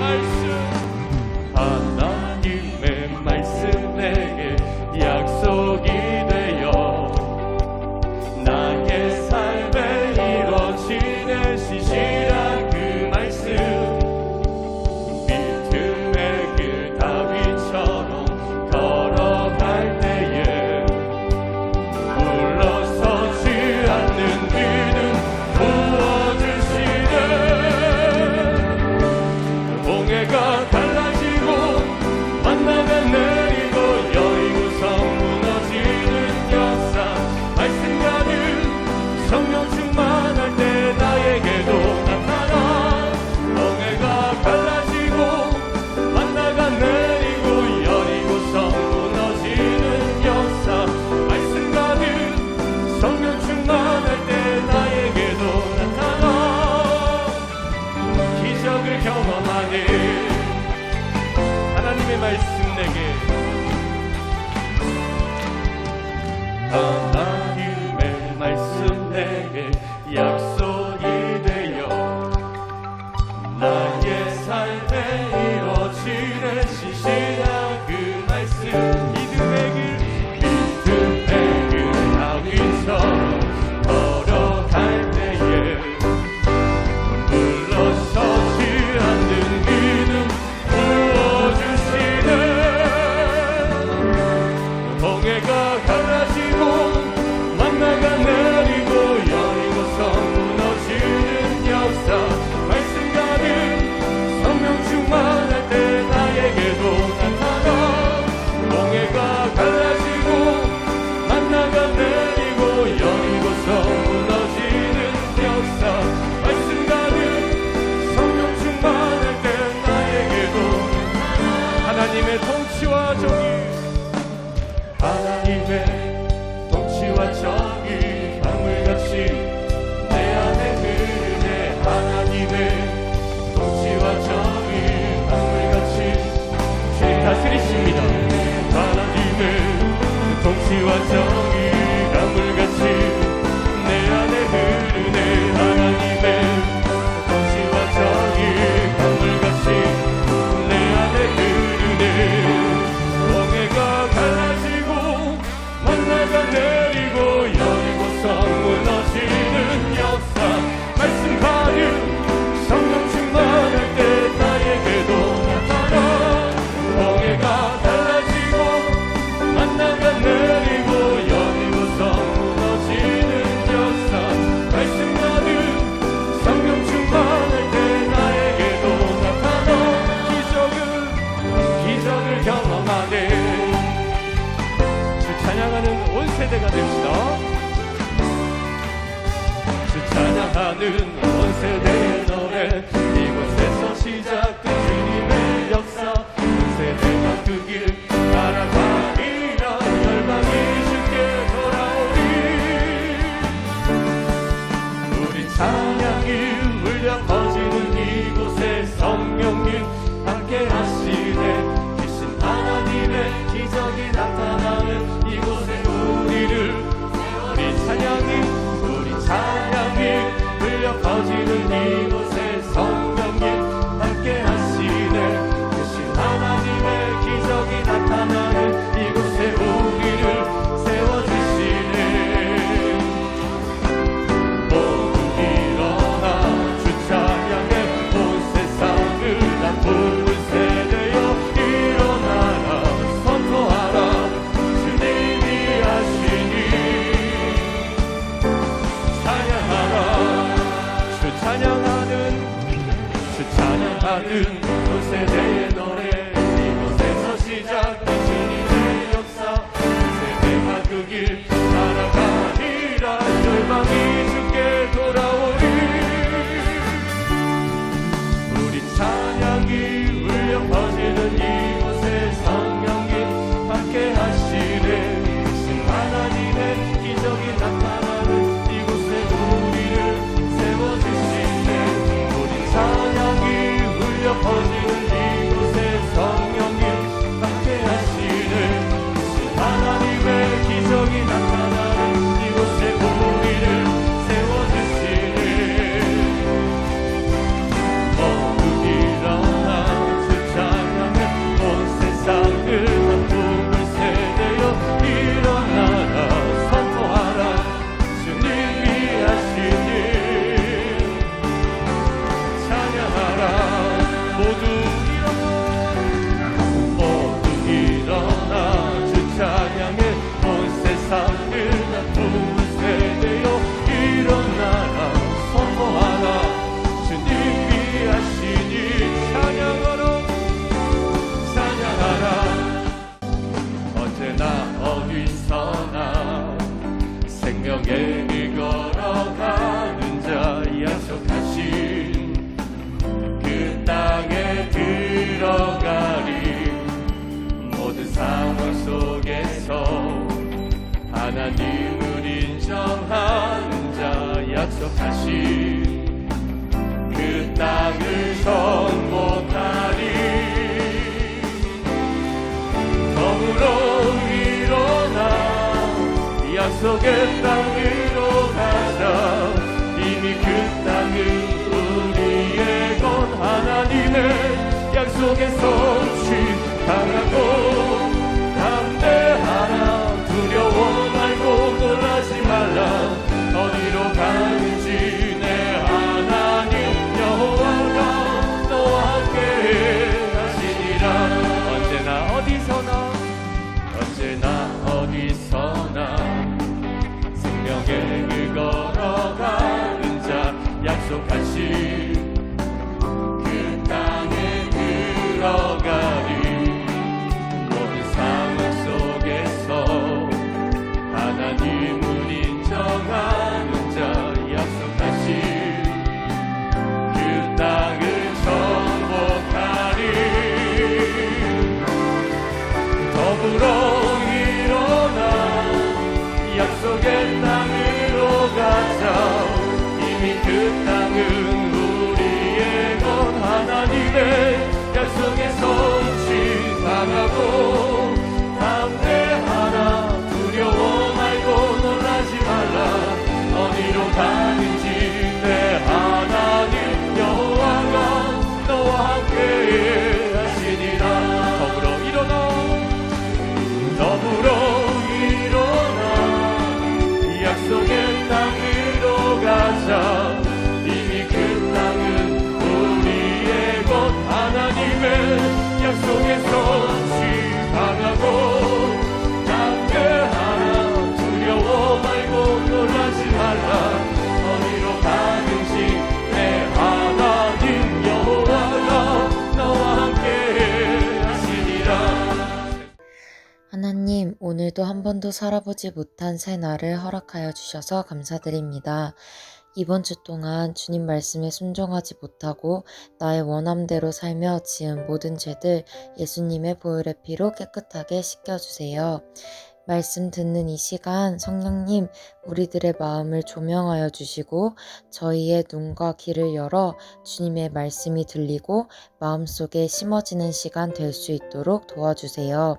mercy. 다른 세대의 노래. 이곳에서 시작 이 진인의 역사. 두 세대가 그 길 따라가리라. 열망이 생명의 걸어가는 자 약속하신 그 땅에 들어가리. 모든 상황 속에서 하나님을 인정하는 자 약속하신 그 땅을 성 약속의 땅으로 가자. 이미 그 땅은 우리의 것 하나님의 약속의 성취 강하고 담대하라 두려워 말고 놀라지 말라. 어디로 가는지 내 하나님 여호와가 너와 함께 하시니라. 언제나 어디서나 언제나 길 걸어가는 자 약속하신 그 땅에 들어가리. 모든 상황 속에서 하나님을 인정하는 자 약속하신 그 땅을 정복하리. 더불어 오늘도 한 번도 살아보지 못한 새 날을 허락하여 주셔서 감사드립니다. 이번 주 동안 주님 말씀에 순종하지 못하고 나의 원함대로 살며 지은 모든 죄들 예수님의 보혈의 피로 깨끗하게 씻겨주세요. 말씀 듣는 이 시간 성령님 우리들의 마음을 조명하여 주시고 저희의 눈과 귀를 열어 주님의 말씀이 들리고 마음속에 심어지는 시간 될 수 있도록 도와주세요.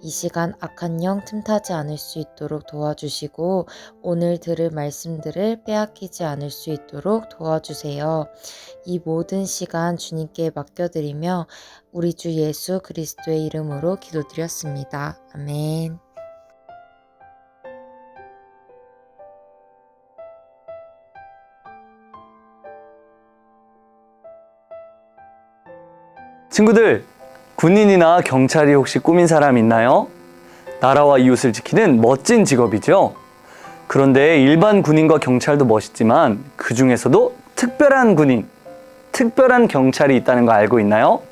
이 시간 악한 영 틈타지 않을 수 있도록 도와주시고 오늘 들을 말씀들을 빼앗기지 않을 수 있도록 도와주세요. 이 모든 시간 주님께 맡겨드리며 우리 주 예수 그리스도의 이름으로 기도드렸습니다. 아멘. 친구들, 군인이나 경찰이 혹시 꾸민 사람 있나요? 나라와 이웃을 지키는 멋진 직업이죠. 그런데 일반 군인과 경찰도 멋있지만 그 중에서도 특별한 군인, 특별한 경찰이 있다는 거 알고 있나요?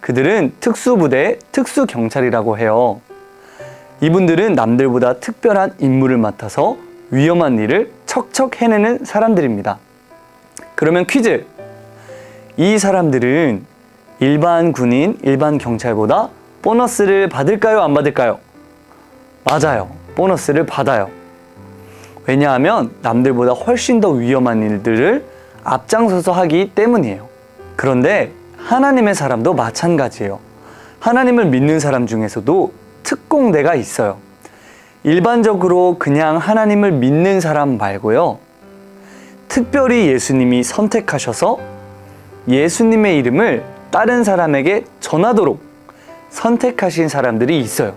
그들은 특수부대 특수경찰이라고 해요. 이분들은 남들보다 특별한 임무를 맡아서 위험한 일을 척척 해내는 사람들입니다. 그러면 퀴즈. 이 사람들은 일반 군인, 일반 경찰보다 보너스를 받을까요? 안 받을까요? 맞아요. 보너스를 받아요. 왜냐하면 남들보다 훨씬 더 위험한 일들을 앞장서서 하기 때문이에요. 그런데 하나님의 사람도 마찬가지예요. 하나님을 믿는 사람 중에서도 특공대가 있어요. 일반적으로 그냥 하나님을 믿는 사람 말고요. 특별히 예수님이 선택하셔서 예수님의 이름을 다른 사람에게 전하도록 선택하신 사람들이 있어요.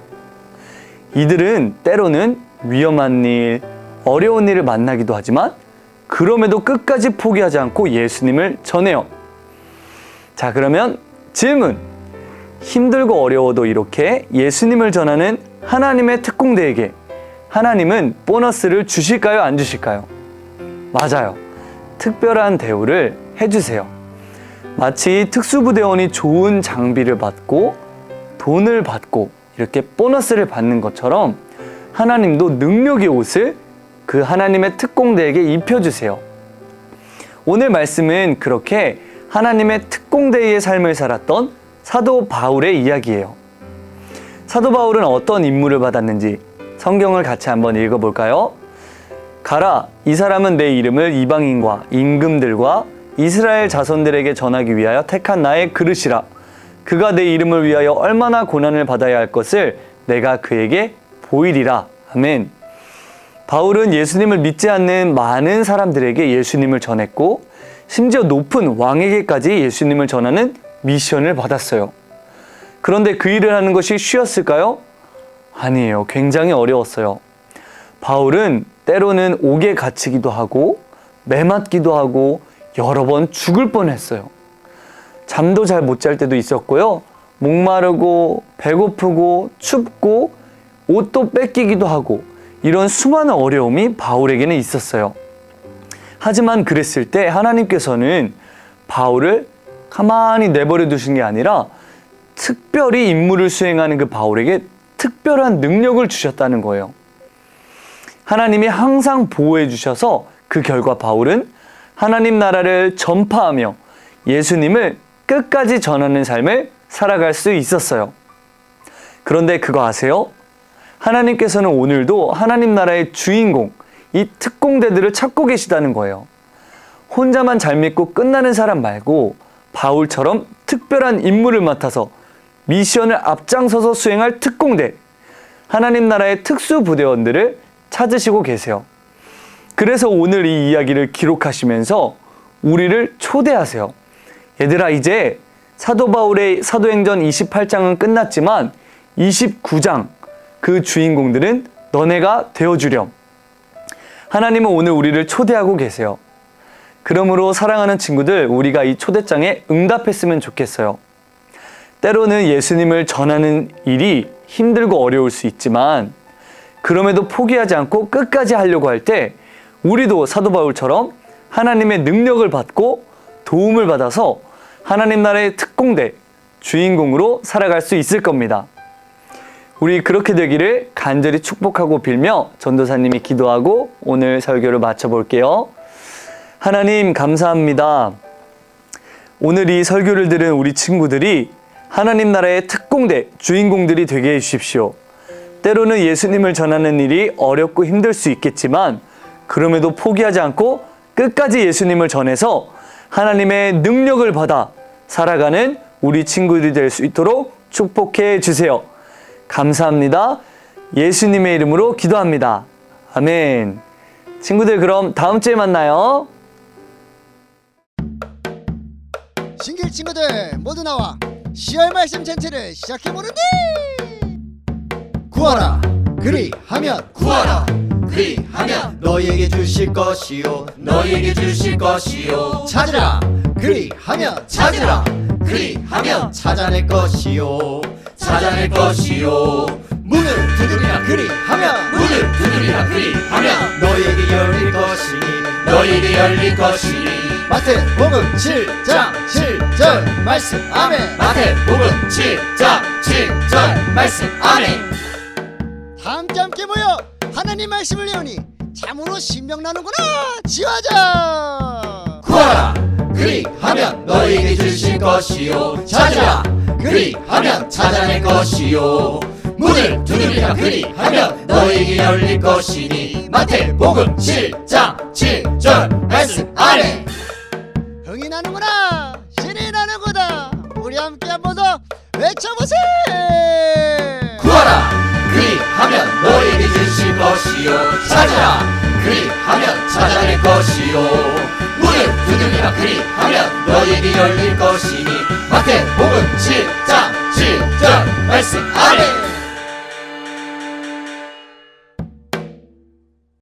이들은 때로는 위험한 일, 어려운 일을 만나기도 하지만 그럼에도 끝까지 포기하지 않고 예수님을 전해요. 자, 그러면 질문. 힘들고 어려워도 이렇게 예수님을 전하는 하나님의 특공대에게 하나님은 보너스를 주실까요? 안 주실까요? 맞아요. 특별한 대우를 해주세요. 마치 특수부대원이 좋은 장비를 받고 돈을 받고 이렇게 보너스를 받는 것처럼 하나님도 능력의 옷을 그 하나님의 특공대에게 입혀주세요. 오늘 말씀은 그렇게 하나님의 특공대의 삶을 살았던 사도 바울의 이야기예요. 사도 바울은 어떤 임무를 받았는지 성경을 같이 한번 읽어볼까요? 가라 이 사람은 내 이름을 이방인과 임금들과 이스라엘 자손들에게 전하기 위하여 택한 나의 그릇이라 그가 내 이름을 위하여 얼마나 고난을 받아야 할 것을 내가 그에게 보이리라 아멘 바울은 예수님을 믿지 않는 많은 사람들에게 예수님을 전했고 심지어 높은 왕에게까지 예수님을 전하는 미션을 받았어요. 그런데 그 일을 하는 것이 쉬웠을까요? 아니에요. 굉장히 어려웠어요. 바울은 때로는 옥에 갇히기도 하고 매맞기도 하고 여러 번 죽을 뻔했어요. 잠도 잘 못 잘 때도 있었고요. 목마르고 배고프고 춥고 옷도 뺏기기도 하고 이런 수많은 어려움이 바울에게는 있었어요. 하지만 그랬을 때 하나님께서는 바울을 가만히 내버려 두신 게 아니라 특별히 임무를 수행하는 그 바울에게 특별한 능력을 주셨다는 거예요. 하나님이 항상 보호해 주셔서 그 결과 바울은 하나님 나라를 전파하며 예수님을 끝까지 전하는 삶을 살아갈 수 있었어요. 그런데 그거 아세요? 하나님께서는 오늘도 하나님 나라의 주인공, 이 특공대들을 찾고 계시다는 거예요. 혼자만 잘 믿고 끝나는 사람 말고 바울처럼 특별한 임무를 맡아서 미션을 앞장서서 수행할 특공대, 하나님 나라의 특수 부대원들을 찾으시고 계세요. 그래서 오늘 이 이야기를 기록하시면서 우리를 초대하세요. 얘들아, 이제 사도 바울의 사도행전 28장은 끝났지만 29장 그 주인공들은 너네가 되어주렴. 하나님은 오늘 우리를 초대하고 계세요. 그러므로 사랑하는 친구들, 우리가 이 초대장에 응답했으면 좋겠어요. 때로는 예수님을 전하는 일이 힘들고 어려울 수 있지만, 그럼에도 포기하지 않고 끝까지 하려고 할 때, 우리도 사도 바울처럼 하나님의 능력을 받고 도움을 받아서 하나님 나라의 특공대, 주인공으로 살아갈 수 있을 겁니다. 우리 그렇게 되기를 간절히 축복하고 빌며 전도사님이 기도하고 오늘 설교를 마쳐볼게요. 하나님 감사합니다. 오늘 이 설교를 들은 우리 친구들이 하나님 나라의 특공대 주인공들이 되게 해주십시오. 때로는 예수님을 전하는 일이 어렵고 힘들 수 있겠지만 그럼에도 포기하지 않고 끝까지 예수님을 전해서 하나님의 능력을 받아 살아가는 우리 친구들이 될 수 있도록 축복해 주세요. 감사합니다. 예수님의 이름으로 기도합니다. 아멘. 친구들 그럼 다음 주에 만나요. 신길 친구들 모두 나와 10월 말씀 전체를 시작해 보는데 구하라 그리 하면 구하라 그리하면 너희에게 주실 것이요 너희에게 주실 것이요. 찾으라. 그리하면 찾으라. 그리하면 찾아낼 것이요. 찾아낼 것이요. 문을 두드리라. 그리하면 문을 두드리라. 그리하면 너희에게 열릴 것이니 너희에게 열릴 것이니. 마태복음 7장 7절 말씀. 아멘. 마태복음 7장 7절 말씀. 아멘. 다 함께 함께 모여 하나님 말씀을 외우니 참으로 신명나는구나. 지화자 구하라. 그리하면 너희에게 주실 것이요. 찾으라. 그리하면 찾아낼 것이요. 문을 두드리라. 그리하면 너희에게 열릴 것이니 마태복음 7장 7절 말씀 아멘. 흥이 나는구나. 신이 나는구나. 우리 함께 한번 더 외쳐보세요 구하라 하면 너희 믿으실 것이요. 찾아라. 그리하면 찾아낼 것이요. 문을 두드리라. 그리하면 너희에게 열릴 것이니. 마태복음 7장 7절 말씀. 아멘.